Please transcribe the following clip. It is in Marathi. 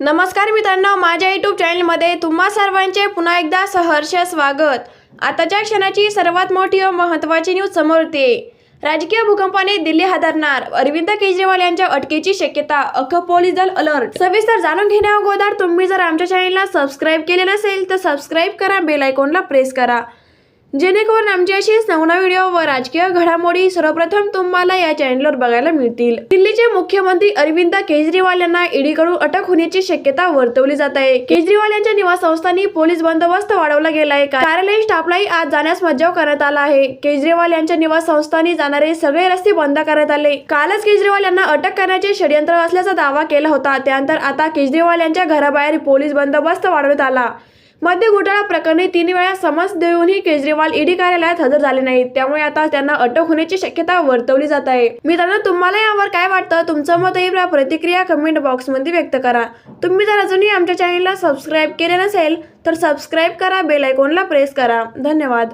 नमस्कार मित्रांनो माझ्या यूट्यूब चॅनलमध्ये तुम्हा सर्वांचे पुन्हा एकदा सहर्ष स्वागत. आताच्या क्षणाची सर्वात मोठी व महत्त्वाची न्यूज समोर येते. राजकीय भूकंपाने दिल्ली हादरणार. अरविंद केजरीवाल यांच्या अटकेची शक्यता. अख पोलीस दल अलर्ट सविस्तर जाणून घेण्या अगोदर तुम्ही जर आमच्या चॅनलला सबस्क्राईब केले नसेल तर सबस्क्राईब करा बेल आयकॉनला प्रेस करा. जेणेकरून आमची अशी नवनवीन व्हिडिओ व राजकीय घडामोडी सर्वप्रथम तुम्हाला या चॅनलवर बघायला मिळतील. दिल्लीचे मुख्यमंत्री अरविंद केजरीवाल यांना ईडीकडून अटक होण्याची शक्यता वर्तवली जात आहे. केजरीवाल यांच्या निवासस्थानी पोलीस बंदोबस्त वाढवला गेला आहे कार्यालय स्टाफलाही आज जाण्यास मज्जाव करण्यात आला आहे. केजरीवाल यांच्या निवासस्थानी जाणारे सगळे रस्ते बंद करण्यात आले. कालच केजरीवाल यांना अटक करण्याचे षडयंत्र असल्याचा दावा केला होता. त्यानंतर आता केजरीवाल यांच्या घराबाहेर पोलीस बंदोबस्त वाढवण्यात आला. मद्य घोटाळा प्रकरणी तीन वेळा समज देऊनही केजरीवाल ईडी कार्यालयात हजर झाले नाहीत. त्यामुळे आता त्यांना अटक होण्याची शक्यता वर्तवली जात आहे. मित्रांनो तुम्हाला यावर काय वाटतं? तुमचं मत ही प्रतिक्रिया कमेंट बॉक्समध्ये व्यक्त करा. तुम्ही जर अजूनही आमच्या चॅनलला सबस्क्राईब केले नसेल तर सबस्क्राईब करा बेल आयकॉनला प्रेस करा. धन्यवाद.